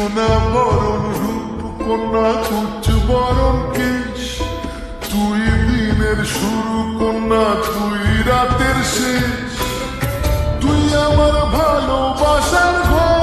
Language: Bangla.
সোনা বরণ রূপকন্যা তুচ্ছ বরণ কেশ। তুই দিনের শুরু কন্যা তুই রাতের শেষ। তুই আমার ভালোবাসার ঘর।